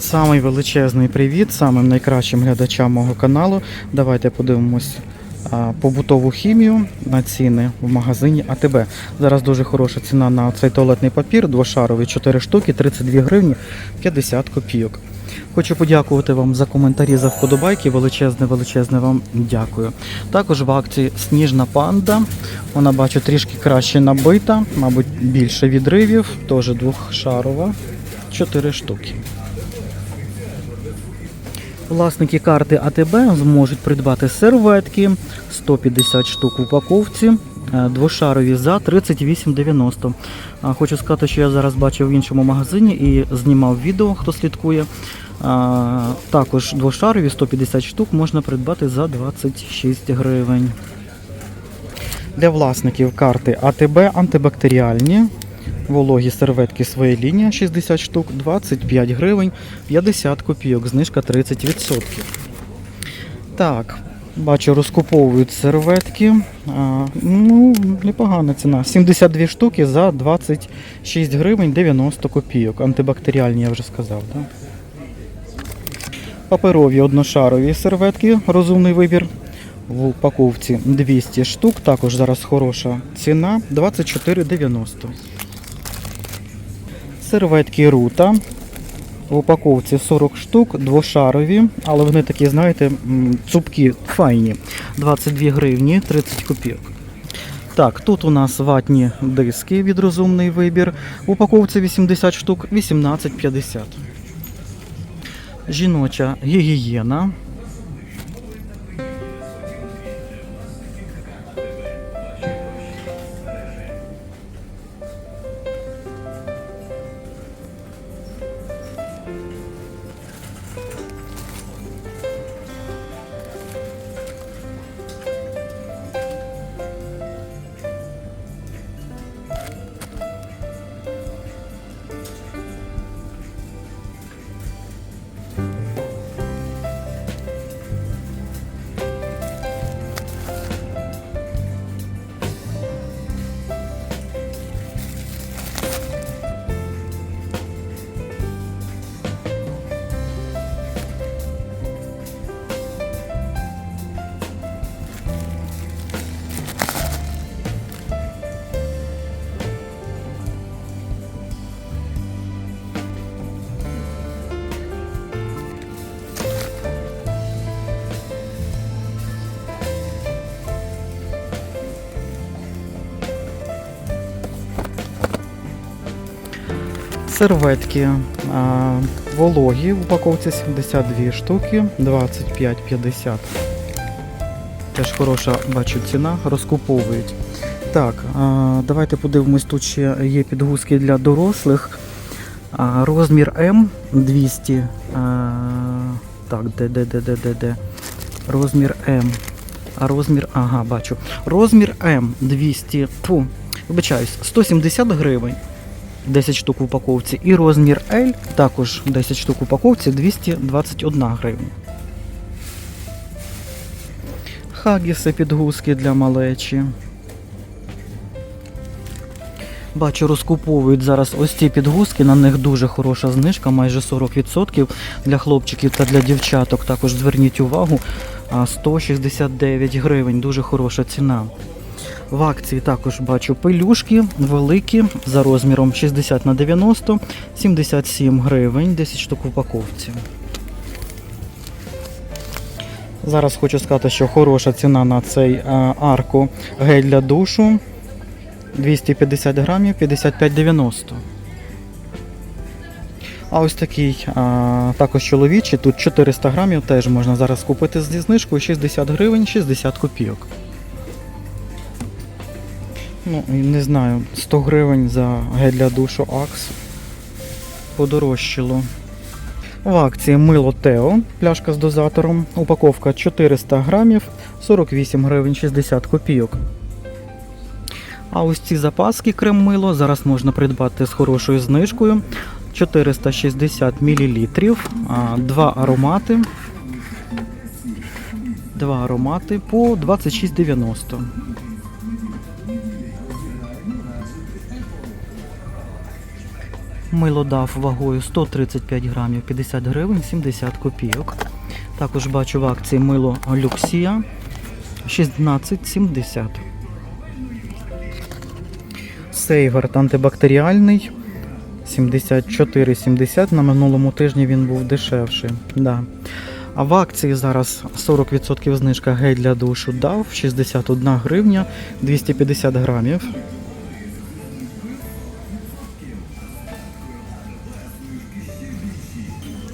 Самий величезний привіт самим найкращим глядачам мого каналу. Давайте подивимось побутову хімію на ціни в магазині АТБ. Зараз дуже хороша ціна на цей туалетний папір, двошаровий 4 штуки, 32 гривні 50 копійок. Хочу подякувати вам за коментарі, за вподобайки. Величезне, величезне вам дякую. Також в акції Сніжна панда. Вона бачу трішки краще набита, мабуть, більше відривів, теж двохшарова, 4 штуки. Власники карти АТБ зможуть придбати серветки 150 штук в упаковці, е, двошарові за 38,90. Хочу сказати, що я зараз бачив в іншому магазині і знімав відео, хто слідкує. Також двошарові 150 штук можна придбати за 26 гривень. Для власників карти АТБ антибактеріальні. Вологі серветки своя лінія 60 штук, 25 гривень, 50 копійок, знижка 30%. Так, бачу, розкуповують серветки. А, ну, непогана ціна. 72 штуки за 26 гривень 90 копійок. Антибактеріальні, я вже сказав. Да? Паперові одношарові серветки, розумний вибір. В упаковці 200 штук, також зараз хороша ціна 24,90. Серветки рута. В упаковці 40 штук, двошарові, але вони такі, знаєте, цупкі, файні. 22 гривні 30 копійок. Так, тут у нас ватні диски від розумний вибір. В упаковці 80 штук, 18,50. Жіноча гігієна. Серветки а, вологі в упаковці 72 штуки, 25,50. Теж хороша, бачу, ціна, розкуповують. Так, а, давайте подивимось, тут ще є підгузки для дорослих. А, розмір М 200. А, так, де, де, де, де, де, де. Розмір М. А розмір, ага, бачу. Розмір М 200. Фу, вибачаюсь, 170 гривень. 10 штук в упаковці. І розмір L також 10 штук в упаковці 221 гривня. Хагіси підгузки для малечі. Бачу, розкуповують зараз ось ці підгузки, на них дуже хороша знижка, майже 40% для хлопчиків та для дівчаток. Також зверніть увагу, 169 гривень, дуже хороша ціна. В акції також бачу пелюшки великі за розміром 60 на 90, 77 гривень, 10 штук в упаковці. Зараз хочу сказати, що хороша ціна на цей а, арку гель для душу 250 грамів 55,90. А ось такий а, також чоловічий, тут 400 грамів теж можна зараз купити зі знижкою 60 гривень 60 копійок. Ну, не знаю, 100 гривень за гель для душу Акс подорожчало. В акції мило Тео, пляшка з дозатором, упаковка 400 грамів, 48 гривень 60 копійок. А ось ці запаски крем мило зараз можна придбати з хорошою знижкою. 460 мл, два аромати. Два аромати по 26,90. Мило дав вагою 135 грамів 50 гривень 70 копійок. Також бачу в акції мило Люксія 16,70. Сейгард антибактеріальний 74,70. На минулому тижні він був дешевший. Да. А в акції зараз 40% знижка гель для душу дав 61 гривня 250 грамів.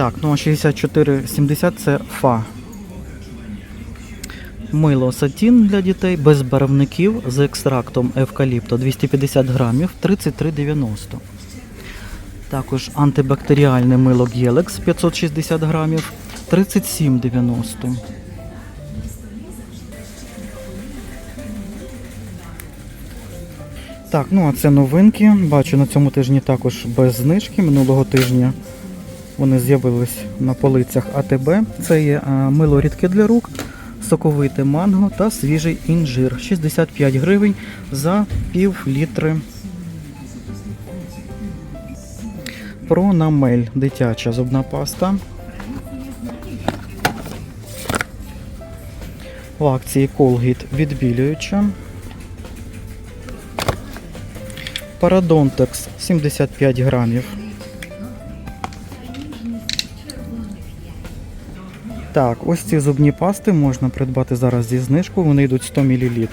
Так, ну а 64,70 це фа. Мило сатін для дітей без барвників з екстрактом евкаліпту 250 грамів 33,90. Також антибактеріальне мило Гєлекс 560 грамів 37,90. Так, ну а це новинки. Бачу на цьому тижні також без знижки. Минулого тижня вони з'явились на полицях АТБ. Це є а, мило рідке для рук, соковите манго та свіжий інжир. 65 гривень за пів літри. Пронамель дитяча зубна паста. В акції Colgate відбілююча. Парадонтекс 75 грамів. Так, ось ці зубні пасти можна придбати зараз зі знижкою. Вони йдуть 100 мл.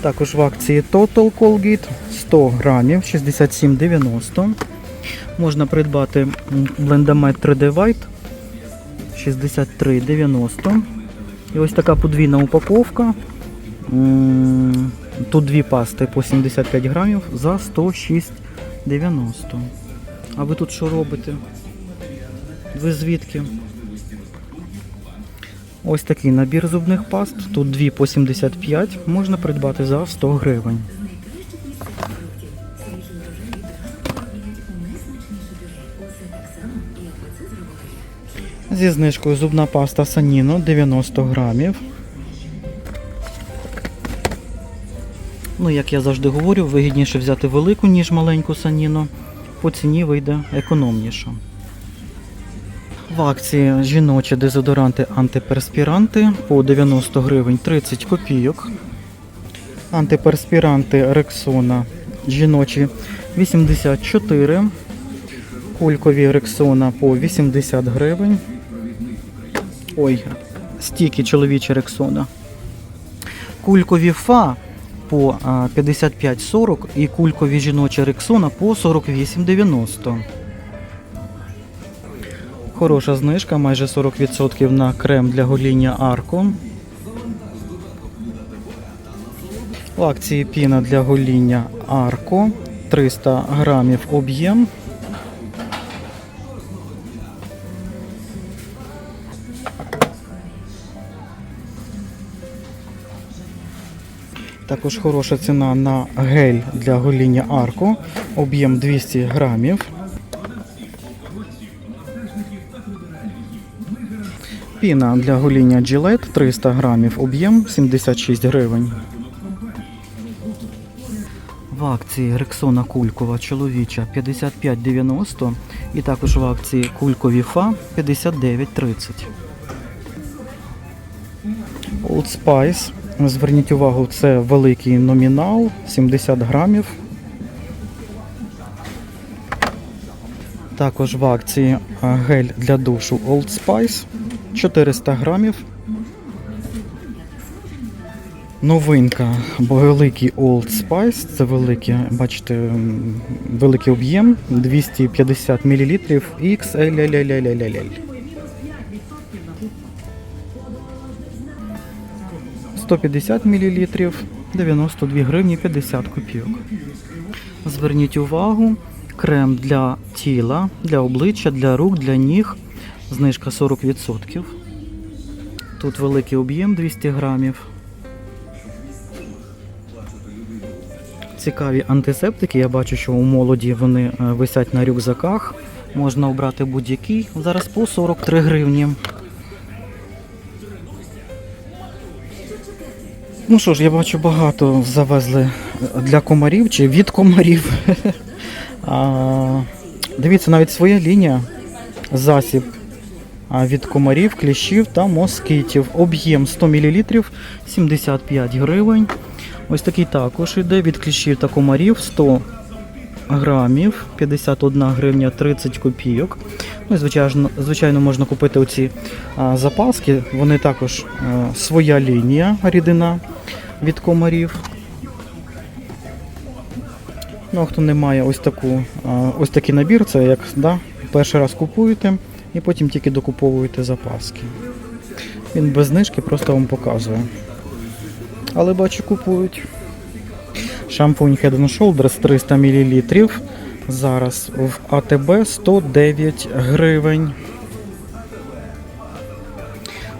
Також в акції Total Colgate 100 грамів 67,90. Можна придбати Blendamed 3D White 63,90. І ось така подвійна упаковка. Тут дві пасти по 75 грамів за 106,90. А ви тут що робите? Ви звідки? Ось такий набір зубних паст. Тут дві по 75 можна придбати за 100 гривень. Зі знижкою зубна паста Саніно 90 грамів. Ну, як я завжди говорю, вигідніше взяти велику, ніж маленьку саніно. По ціні вийде економніше. В акції жіночі дезодоранти антиперспіранти по 90 гривень 30 копійок. Антиперспіранти Рексона жіночі 84. Кулькові Рексона по 80 гривень. Ой, стільки чоловічі Рексона. Кулькові Фа по 55,40 і кулькові жіночі Рексона по 48,90. Хороша знижка, майже 40% на крем для гоління Арко. В акції піна для гоління Арко 300 грамів об'єм. Також хороша ціна на гель для гоління Арко, об'єм 200 грамів. Піна для гоління Gillette 300 грамів, об'єм 76 гривень. В акції Рексона Кулькова чоловіча 55,90 і також в акції Кулькові Фа 59,30. Old Spice. Зверніть увагу, це великий номінал 70 грамів. Також в акції гель для душу Old Spice 400 грамів. Новинка, бо великий Old Spice, це великий, бачите, великий об'єм 250 мл XL. 150 мл 92 гривні 50 копійок. Зверніть увагу, крем для тіла, для обличчя, для рук, для ніг. Знижка 40%. Тут великий об'єм 200 грамів. Цікаві антисептики. Я бачу, що у молоді вони е, висять на рюкзаках. Можна обрати будь-який. Зараз по 43 гривні. Ну що ж, я бачу, багато завезли для комарів чи від комарів. Дивіться, навіть своя лінія засіб від комарів, кліщів та москитів. Об'єм 100 мл 75 гривень. Ось такий також іде від кліщів та комарів 100 грамів, 51 гривня 30 копійок. Ну, звичайно, звичайно, можна купити оці а, запаски. Вони також а, своя лінія рідина від комарів. Ну, а хто не має ось таку, а, ось такий набір, це як да, перший раз купуєте і потім тільки докуповуєте запаски. Він без знижки просто вам показує. Але бачу, купують. Шампунь Head and Shoulders 300 мл. Зараз в АТБ 109 гривень.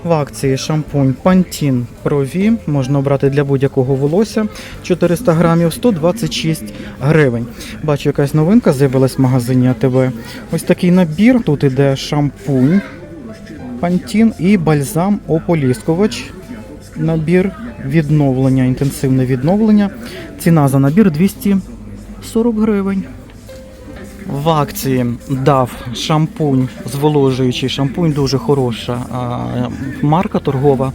В акції шампунь Pro V можна обрати для будь-якого волосся 400 грамів 126 гривень. Бачу, якась новинка з'явилась в магазині АТБ. Ось такий набір. Тут іде шампунь Pantene і бальзам ополіскувач. Набір відновлення, інтенсивне відновлення. Ціна за набір 240 гривень. В акції дав шампунь, зволожуючий шампунь, дуже хороша марка торгова,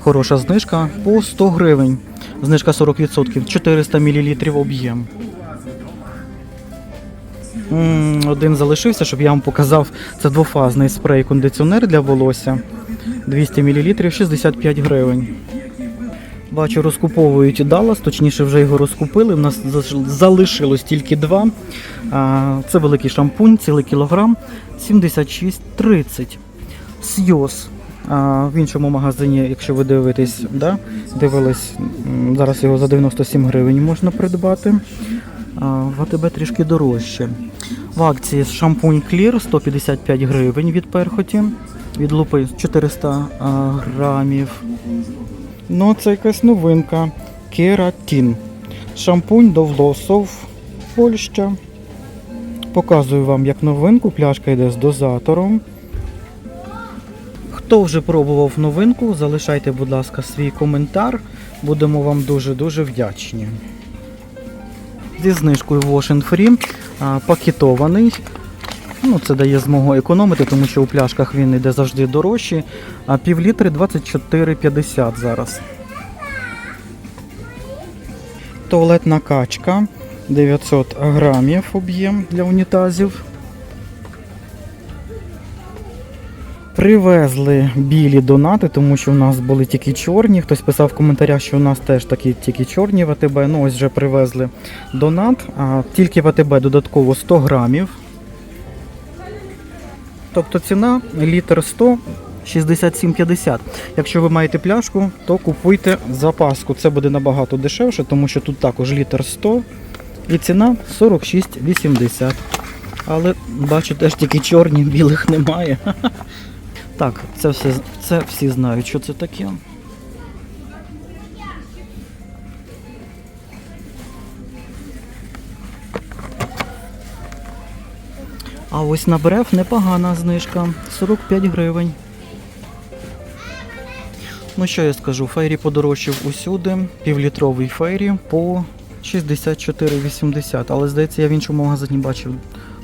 хороша знижка по 100 гривень. Знижка 40%, 400 мл об'єм. Один залишився, щоб я вам показав. Це двофазний спрей-кондиціонер для волосся. 200 мл 65 гривень. Бачу, розкуповують Даллас, точніше вже його розкупили. У нас залишилось тільки два. Це великий шампунь, цілий кілограм, 76,30. Сйоз. В іншому магазині, якщо ви дивитесь, да, дивились, зараз його за 97 гривень можна придбати. В АТБ трішки дорожче. В акції шампунь Clear 155 гривень від перхоті, від лупи 400 грамів. Ну, це якась новинка. Кератін. Шампунь до волосов. Польща. Показую вам як новинку. Пляшка йде з дозатором. Хто вже пробував новинку, залишайте, будь ласка, свій коментар. Будемо вам дуже-дуже вдячні. Зі знижкою Wash Free пакетований. Ну, це дає змогу економити, тому що у пляшках він йде завжди дорожчий. А півлітри 24,50 зараз. Туалетна качка 900 грамів об'єм для унітазів. Привезли білі донати, тому що в нас були тільки чорні. Хтось писав в коментарях, що у нас теж такі тільки чорні в АТБ. Ну ось вже привезли донат. А тільки в АТБ додатково 100 грамів. Тобто ціна літр 100 67,50. Якщо ви маєте пляшку, то купуйте запаску. Це буде набагато дешевше, тому що тут також літр 100 і ціна 46,80. Але бачу, теж тільки чорні, білих немає. Так, це все це всі знають, що це таке. А ось на бреф непогана знижка 45 гривень. Ну що я скажу, фейрі подорожчав усюди, півлітровий фейрі по 64,80. Але здається, я в іншому магазині бачив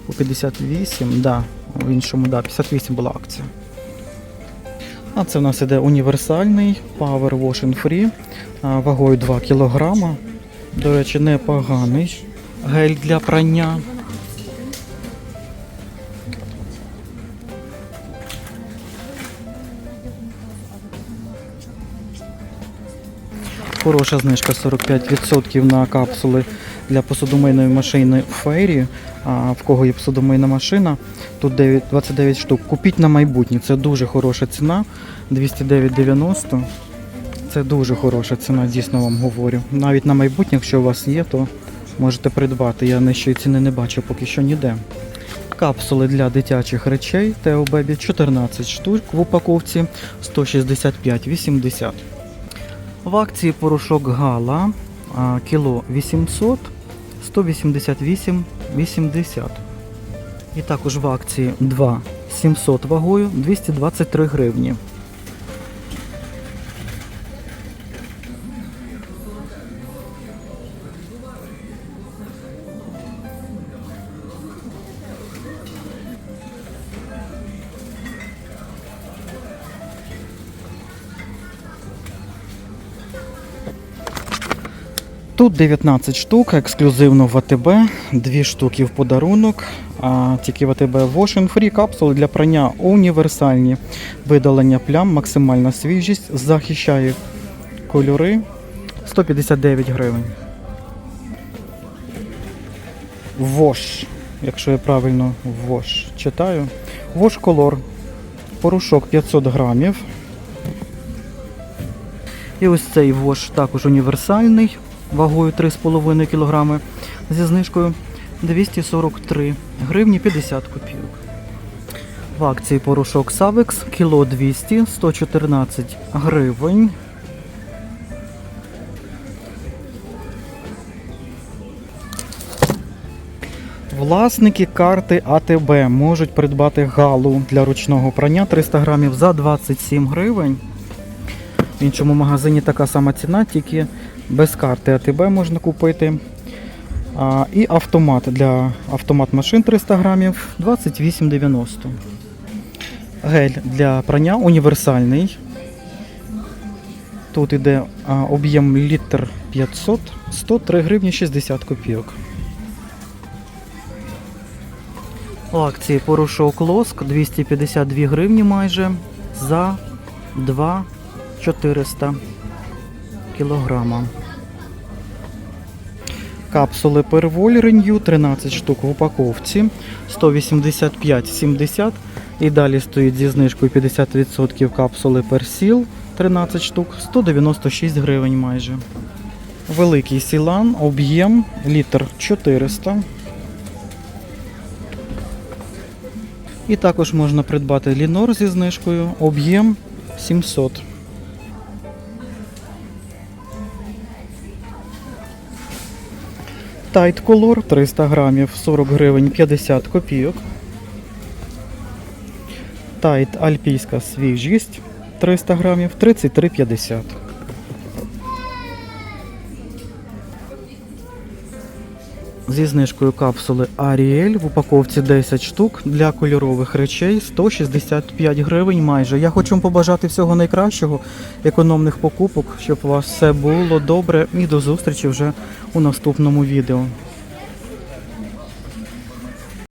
по 58, да, в іншому, да, 58 була акція. А це в нас іде універсальний Power Wash and Free вагою 2 кг. До речі, непоганий гель для прання. Хороша знижка 45% на капсули для посудомийної машини Фейрі. А в кого є посудомийна машина, тут 9 29 штук. Купіть на майбутнє. Це дуже хороша ціна. 209,90. Це дуже хороша ціна, дійсно вам говорю. Навіть на майбутнє, якщо у вас є, то можете придбати. Я нижчої ціни не бачу поки що ніде. Капсули для дитячих речей Тео Бебі 14 штук в упаковці 165,80. В акції порошок Гала кіло 800 188,80. І також в акції 2 700 вагою 223 гривні. Тут 19 штук, ексклюзивно в АТБ, 2 штуки в подарунок. А, тільки в АТБ Wash Free капсули для прання універсальні. Видалення плям, максимальна свіжість, захищає кольори 159 гривень. Вош, якщо я правильно вош читаю. Вош колор. Порошок 500 грамів. І ось цей вош також універсальний, вагою 3,5 кг зі знижкою 243 гривні 50 копійок. В акції порошок Савекс кіло 200 114 гривень. Власники карти АТБ можуть придбати галу для ручного прання 300 грамів за 27 гривень. В іншому магазині така сама ціна, тільки без карти АТБ можна купити. А, і автомат для автомат машин 300 грамів 28,90. Гель для прання універсальний. Тут іде об'єм літр 500, 103 гривні 60 копійок. У акції порошок лоск 252 гривні майже за 2 400 кілограма. Капсули Перволь Renew 13 штук в упаковці 185,70 і далі стоїть зі знижкою 50% капсули Персіл 13 штук 196 гривень майже. Великий сілан, об'єм літр 400. І також можна придбати лінор зі знижкою, об'єм 700. Тайт Color 300 грамів 40 гривень 50 копійок. Тайт Альпійська свіжість 300 грамів 33,50. Зі знижкою капсули Ariel в упаковці 10 штук для кольорових речей 165 гривень майже. Я хочу вам побажати всього найкращого, економних покупок, щоб у вас все було добре і до зустрічі вже у наступному відео.